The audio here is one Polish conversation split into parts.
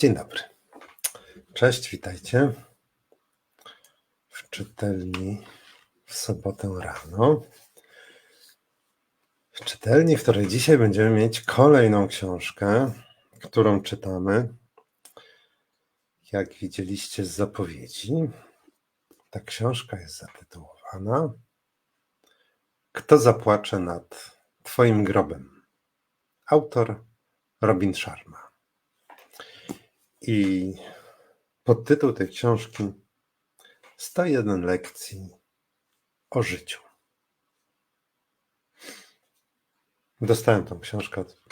Dzień dobry. Cześć, witajcie w czytelni w sobotę rano. W czytelni, w której dzisiaj będziemy mieć kolejną książkę, którą czytamy. Jak widzieliście z zapowiedzi, ta książka jest zatytułowana Kto zapłacze nad Twoim grobem? Autor Robin Sharma. I podtytuł tej książki 101 lekcji o życiu. Dostałem tą książkę od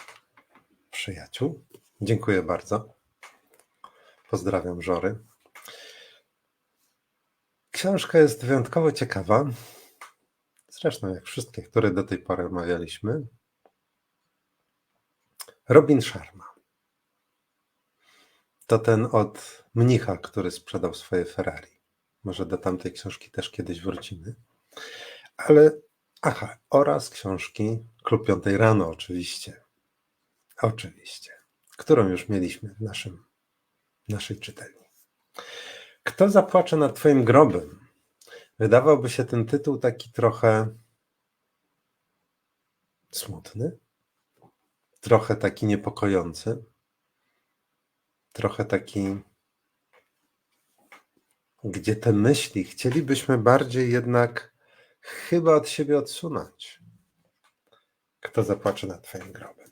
przyjaciół. Dziękuję bardzo. Pozdrawiam Żory. Książka jest wyjątkowo ciekawa. Zresztą jak wszystkie, które do tej pory omawialiśmy. Robin Sharma. To ten od mnicha, który sprzedał swoje Ferrari. Może do tamtej książki też kiedyś wrócimy. Ale, aha, oraz książki Klub Piątej Rano, oczywiście. Oczywiście. Którą już mieliśmy w naszym, naszej czytelni. Kto zapłacze nad Twoim grobem? Wydawałby się ten tytuł taki trochę smutny, trochę taki niepokojący, trochę taki, gdzie te myśli chcielibyśmy bardziej jednak chyba od siebie odsunąć. Kto zapłacze nad Twoim grobem?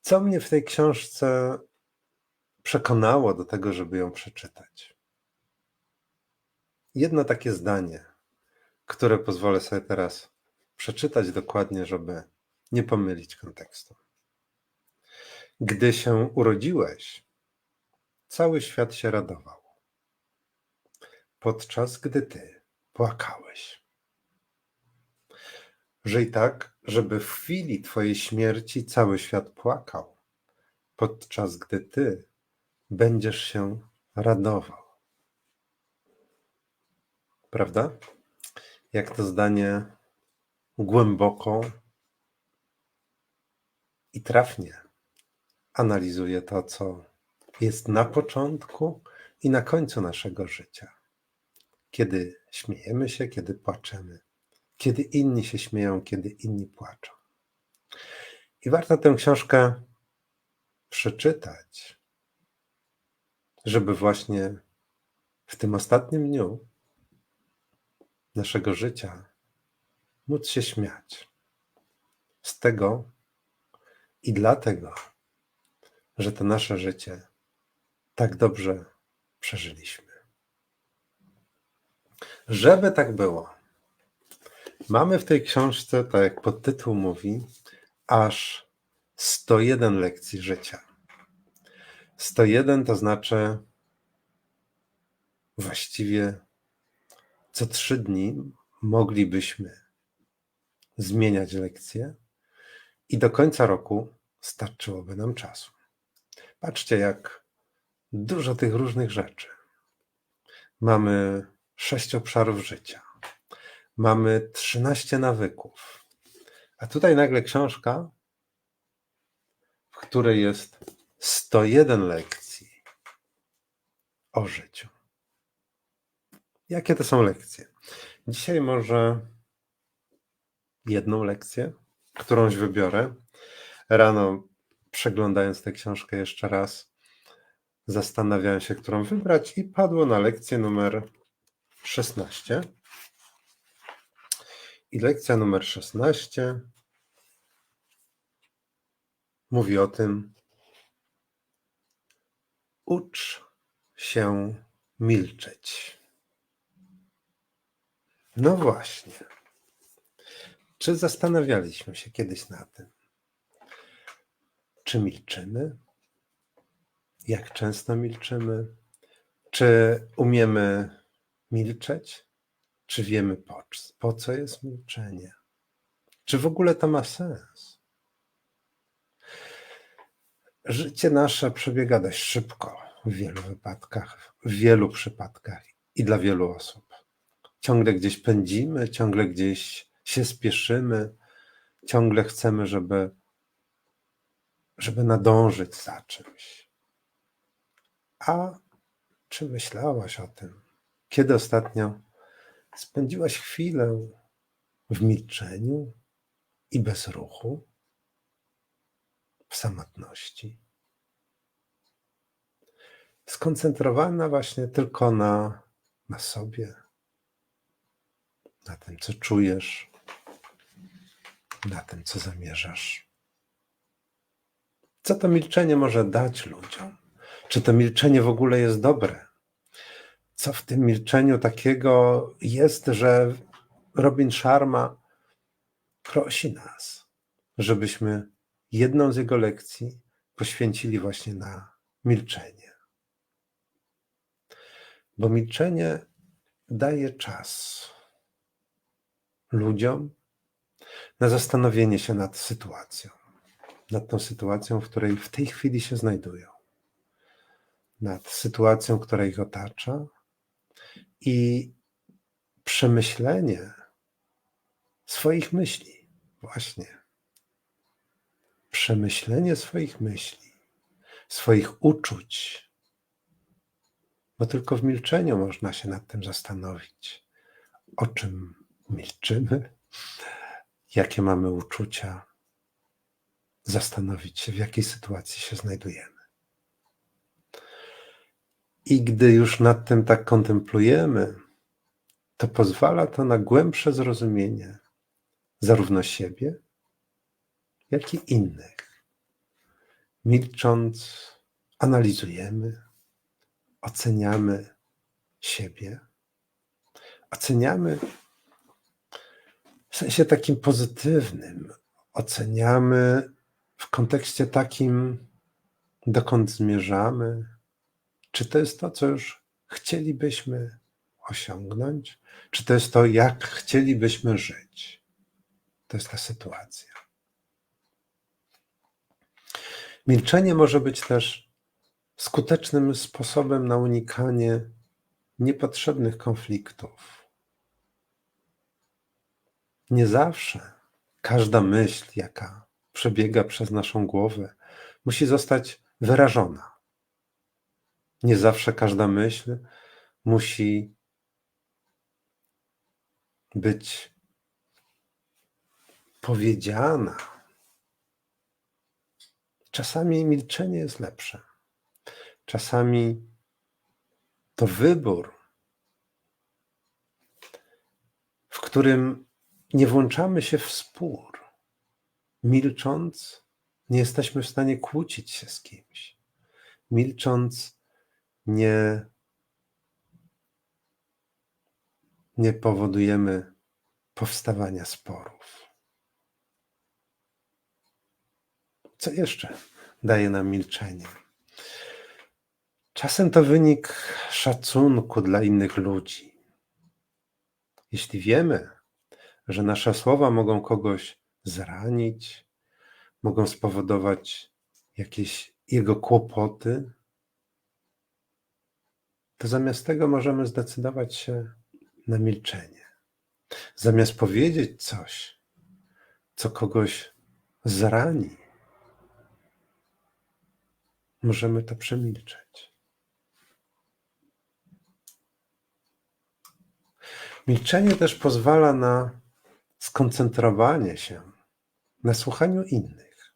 Co mnie w tej książce przekonało do tego, żeby ją przeczytać? Jedno takie zdanie, które pozwolę sobie teraz przeczytać dokładnie, żeby nie pomylić kontekstu. Gdy się urodziłeś, cały świat się radował, podczas gdy ty płakałeś. Żyj tak, żeby w chwili twojej śmierci cały świat płakał, podczas gdy ty będziesz się radował. Prawda? Jak to zdanie głęboko i trafnie analizuje to, co jest na początku i na końcu naszego życia. Kiedy śmiejemy się, kiedy płaczemy, kiedy inni się śmieją, kiedy inni płaczą. I warto tę książkę przeczytać, żeby właśnie w tym ostatnim dniu naszego życia móc się śmiać z tego i dlatego, że to nasze życie tak dobrze przeżyliśmy. Żeby tak było, mamy w tej książce, tak jak podtytuł mówi, aż 101 lekcji życia. 101 to znaczy właściwie co trzy dni moglibyśmy zmieniać lekcje i do końca roku starczyłoby nam czasu. Patrzcie, jak dużo tych różnych rzeczy. Mamy sześć obszarów życia. Mamy 13 nawyków. A tutaj nagle książka, w której jest 101 lekcji o życiu. Jakie to są lekcje? Dzisiaj może jedną lekcję, którąś wybiorę. Rano przeglądając tę książkę jeszcze raz, zastanawiałem się, którą wybrać i padło na lekcję numer 16. I lekcja numer 16 mówi o tym, ucz się milczeć. No właśnie. Czy zastanawialiśmy się kiedyś na tym? Czy milczymy? Jak często milczymy? Czy umiemy milczeć? Czy wiemy po, po co jest milczenie? Czy w ogóle to ma sens? Życie nasze przebiega dość szybko w wielu wypadkach, w wielu przypadkach i dla wielu osób. Ciągle gdzieś pędzimy, ciągle gdzieś się spieszymy, ciągle chcemy, żeby żeby nadążyć za czymś. A czy myślałaś o tym, kiedy ostatnio spędziłaś chwilę w milczeniu i bez ruchu, w samotności? Skoncentrowana właśnie tylko na, na sobie, na tym, co czujesz, na tym, co zamierzasz. Co to milczenie może dać ludziom? Czy to milczenie w ogóle jest dobre? Co w tym milczeniu takiego jest, że Robin Sharma prosi nas, żebyśmy jedną z jego lekcji poświęcili właśnie na milczenie. Bo milczenie daje czas ludziom na zastanowienie się nad sytuacją, nad tą sytuacją, w której w tej chwili się znajdują, nad sytuacją, która ich otacza i przemyślenie swoich myśli, właśnie. Przemyślenie swoich myśli, swoich uczuć, bo tylko w milczeniu można się nad tym zastanowić, o czym milczymy, jakie mamy uczucia, zastanowić się, w jakiej sytuacji się znajdujemy. I gdy już nad tym tak kontemplujemy, to pozwala to na głębsze zrozumienie zarówno siebie, jak i innych. Milcząc, analizujemy, oceniamy siebie, oceniamy w sensie takim pozytywnym, oceniamy w kontekście takim, dokąd zmierzamy, czy to jest to, co już chcielibyśmy osiągnąć, czy to jest to, jak chcielibyśmy żyć. To jest ta sytuacja. Milczenie może być też skutecznym sposobem na unikanie niepotrzebnych konfliktów. Nie zawsze każda myśl, jaka przebiega przez naszą głowę, musi zostać wyrażona. Nie zawsze każda myśl musi być powiedziana. Czasami milczenie jest lepsze. Czasami to wybór, w którym nie włączamy się w spór. Milcząc, nie jesteśmy w stanie kłócić się z kimś. Milcząc, nie, nie powodujemy powstawania sporów. Co jeszcze daje nam milczenie? Czasem to wynik szacunku dla innych ludzi. Jeśli wiemy, że nasze słowa mogą kogoś zranić, mogą spowodować jakieś jego kłopoty, to zamiast tego możemy zdecydować się na milczenie. Zamiast powiedzieć coś, co kogoś zrani, możemy to przemilczeć. Milczenie też pozwala na skoncentrowanie się na słuchaniu innych.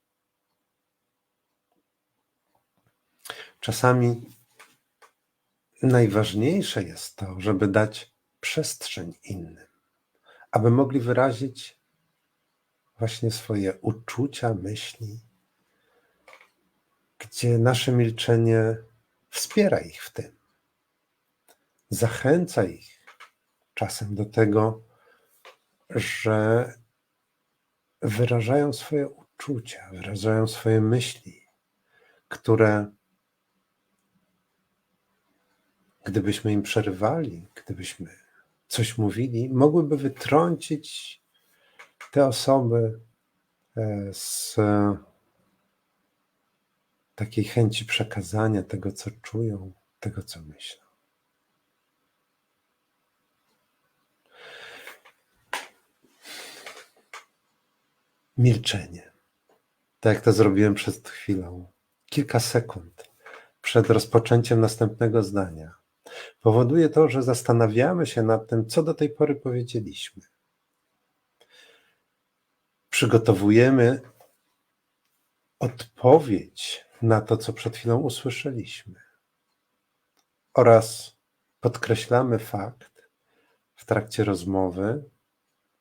Czasami najważniejsze jest to, żeby dać przestrzeń innym, aby mogli wyrazić właśnie swoje uczucia, myśli, gdzie nasze milczenie wspiera ich w tym, zachęca ich czasem do tego, że wyrażają swoje uczucia, wyrażają swoje myśli, które gdybyśmy im przerywali, gdybyśmy coś mówili, mogłyby wytrącić te osoby e, z takiej chęci przekazania tego, co czują, tego, co myślą. Milczenie. Tak jak to zrobiłem przed chwilą. Kilka sekund przed rozpoczęciem następnego zdania powoduje to, że zastanawiamy się nad tym, co do tej pory powiedzieliśmy. Przygotowujemy odpowiedź na to, co przed chwilą usłyszeliśmy. Oraz podkreślamy fakt w trakcie rozmowy,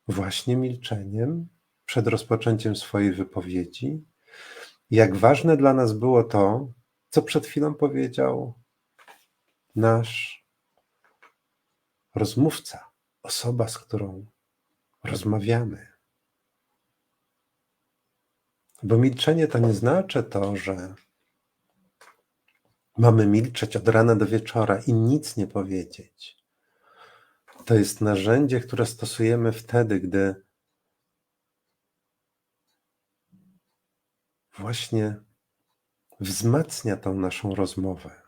właśnie milczeniem przed rozpoczęciem swojej wypowiedzi, jak ważne dla nas było to, co przed chwilą powiedział nasz rozmówca, osoba, z którą rozmawiamy. Bo milczenie to nie znaczy to, że mamy milczeć od rana do wieczora i nic nie powiedzieć. To jest narzędzie, które stosujemy wtedy, gdy właśnie wzmacnia tą naszą rozmowę.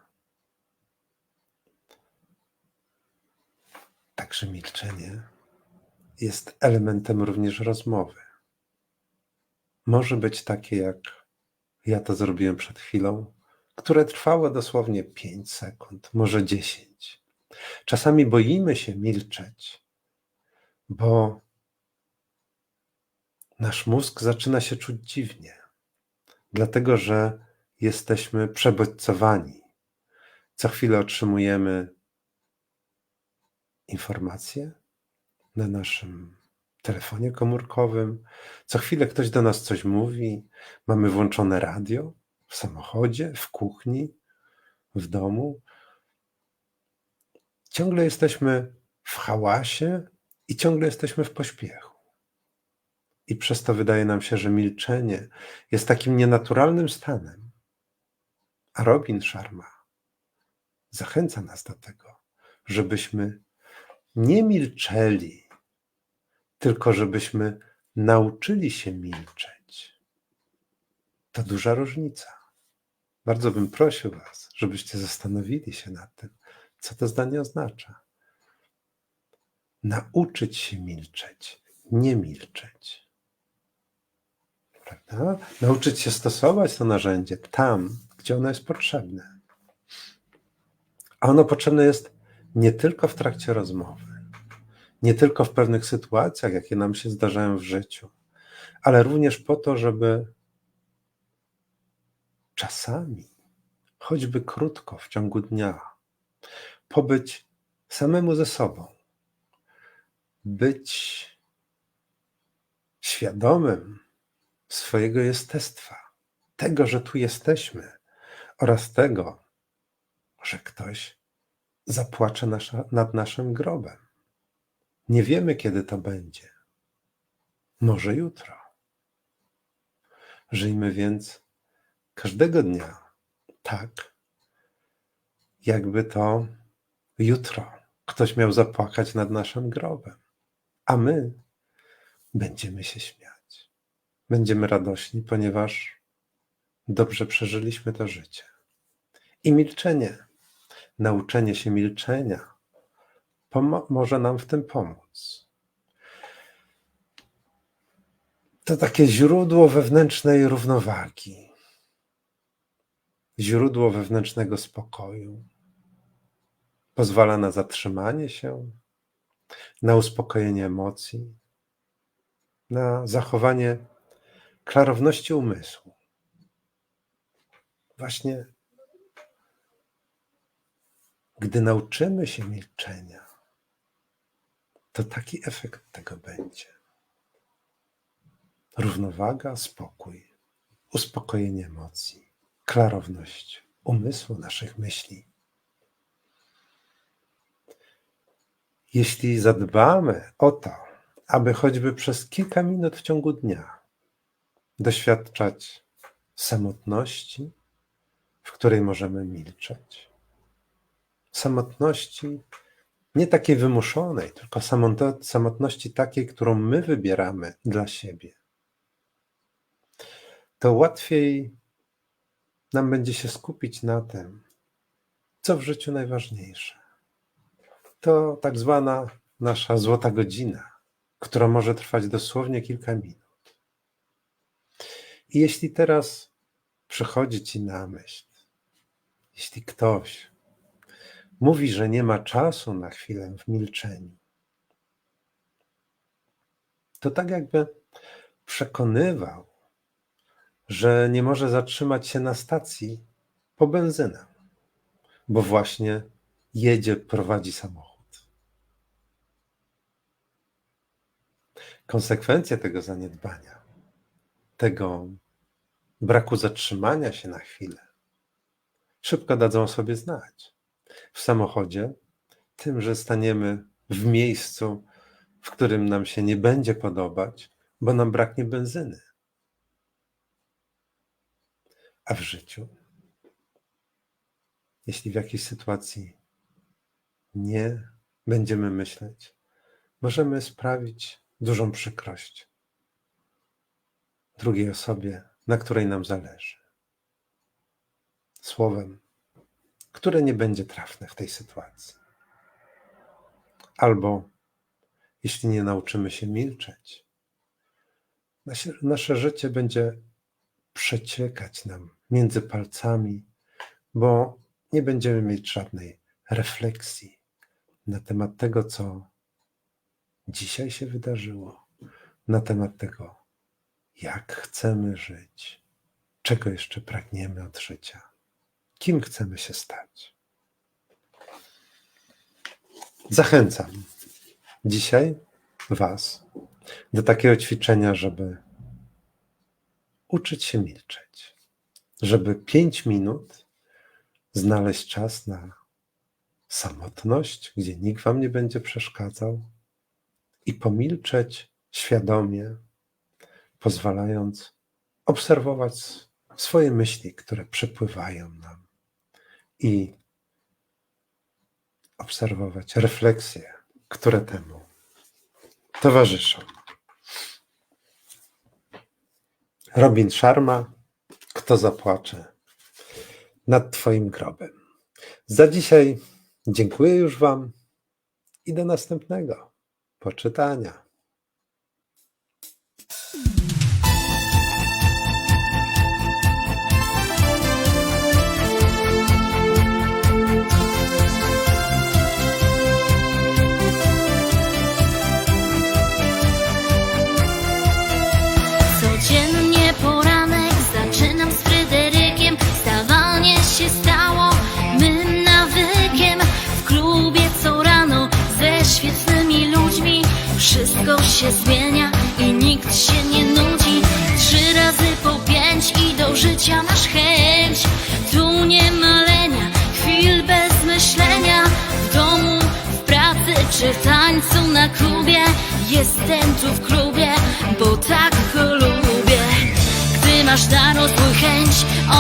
Także milczenie jest elementem również rozmowy. Może być takie, jak ja to zrobiłem przed chwilą, które trwało dosłownie 5 sekund, może 10. Czasami boimy się milczeć, bo nasz mózg zaczyna się czuć dziwnie, dlatego że jesteśmy przebodźcowani. Co chwilę otrzymujemy informacje na naszym telefonie komórkowym. Co chwilę ktoś do nas coś mówi. Mamy włączone radio w samochodzie, w kuchni, w domu. Ciągle jesteśmy w hałasie i ciągle jesteśmy w pośpiechu. I przez to wydaje nam się, że milczenie jest takim nienaturalnym stanem. A Robin Sharma zachęca nas do tego, żebyśmy nie milczeli, tylko żebyśmy nauczyli się milczeć. To duża różnica. Bardzo bym prosił Was, żebyście zastanowili się nad tym, co to zdanie oznacza. Nauczyć się milczeć, nie milczeć. Prawda? Nauczyć się stosować to narzędzie tam, gdzie ono jest potrzebne. A ono potrzebne jest nie tylko w trakcie rozmowy, nie tylko w pewnych sytuacjach, jakie nam się zdarzają w życiu, ale również po to, żeby czasami, choćby krótko w ciągu dnia, pobyć samemu ze sobą, być świadomym swojego jestestwa, tego, że tu jesteśmy oraz tego, że ktoś zapłacze nasza, nad naszym grobem. Nie wiemy, kiedy to będzie. Może jutro. Żyjmy więc każdego dnia tak, jakby to jutro ktoś miał zapłakać nad naszym grobem, a my będziemy się śmiać. Będziemy radośni, ponieważ dobrze przeżyliśmy to życie. I milczenie nauczenie się milczenia może nam w tym pomóc. To takie źródło wewnętrznej równowagi, źródło wewnętrznego spokoju. Pozwala na zatrzymanie się, na uspokojenie emocji, na zachowanie klarowności umysłu. Właśnie gdy nauczymy się milczenia, to taki efekt tego będzie. Równowaga, spokój, uspokojenie emocji, klarowność umysłu, naszych myśli. Jeśli zadbamy o to, aby choćby przez kilka minut w ciągu dnia doświadczać samotności, w której możemy milczeć, samotności nie takiej wymuszonej, tylko samotności takiej, którą my wybieramy dla siebie, to łatwiej nam będzie się skupić na tym, co w życiu najważniejsze. To tak zwana nasza złota godzina, która może trwać dosłownie kilka minut. I jeśli teraz przychodzi ci na myśl, Jeśli ktoś mówi, że nie ma czasu na chwilę w milczeniu, to tak jakby przekonywał, że nie może zatrzymać się na stacji po benzynę, bo właśnie jedzie, prowadzi samochód. Konsekwencje tego zaniedbania, tego braku zatrzymania się na chwilę, szybko dadzą sobie znać. W samochodzie, tym, że staniemy w miejscu, w którym nam się nie będzie podobać, bo nam braknie benzyny. A w życiu, jeśli w jakiejś sytuacji nie będziemy myśleć, możemy sprawić dużą przykrość drugiej osobie, na której nam zależy. Słowem, które nie będzie trafne w tej sytuacji. Albo jeśli nie nauczymy się milczeć, nasze, nasze życie będzie przeciekać nam między palcami, bo nie będziemy mieć żadnej refleksji na temat tego, co dzisiaj się wydarzyło, na temat tego, jak chcemy żyć, czego jeszcze pragniemy od życia, kim chcemy się stać. Zachęcam dzisiaj Was do takiego ćwiczenia, żeby uczyć się milczeć, żeby pięć minut znaleźć czas na samotność, gdzie nikt Wam nie będzie przeszkadzał i pomilczeć świadomie, pozwalając obserwować swoje myśli, które przepływają nam i obserwować refleksje, które temu towarzyszą. Robin Sharma, kto zapłacze nad Twoim grobem. Za dzisiaj dziękuję już Wam i do następnego poczytania. Wszystko się zmienia i nikt się nie nudzi. Trzy razy po pięć i do życia masz chęć. Tu nie ma lenia, chwil bez myślenia. W domu, w pracy czy tańcu na klubie. Jestem tu w klubie, bo tak go lubię. Gdy masz dar rozwój chęć,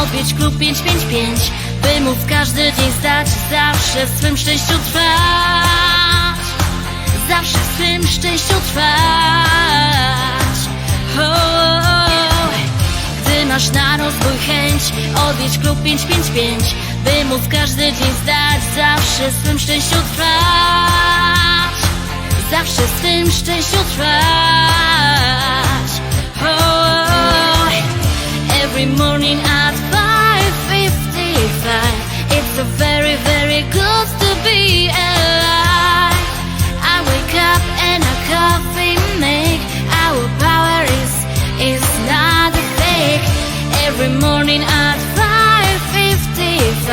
odwiedź klub 555 By móc każdy dzień zdać, zawsze w swym szczęściu trwać Zawsze w swym szczęściu trwać. Gdy masz na rozwój chęć, odwiedź klub 555 By móc każdy dzień zdać, zawsze w swym szczęściu trwać Zawsze w swym szczęściu trwać. Every morning at 5.55 It's a very, very good to be alive Our power is, not a fake. Every morning at 5.55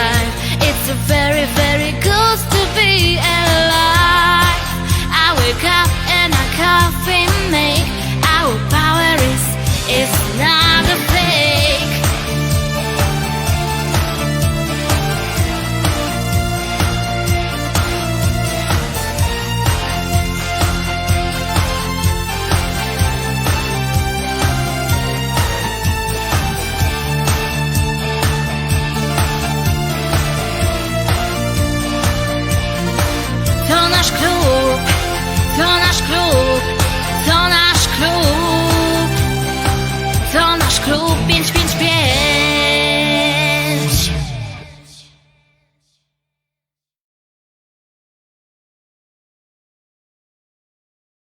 It's a very, very good to be alive. I wake up and coffee Our power is, not a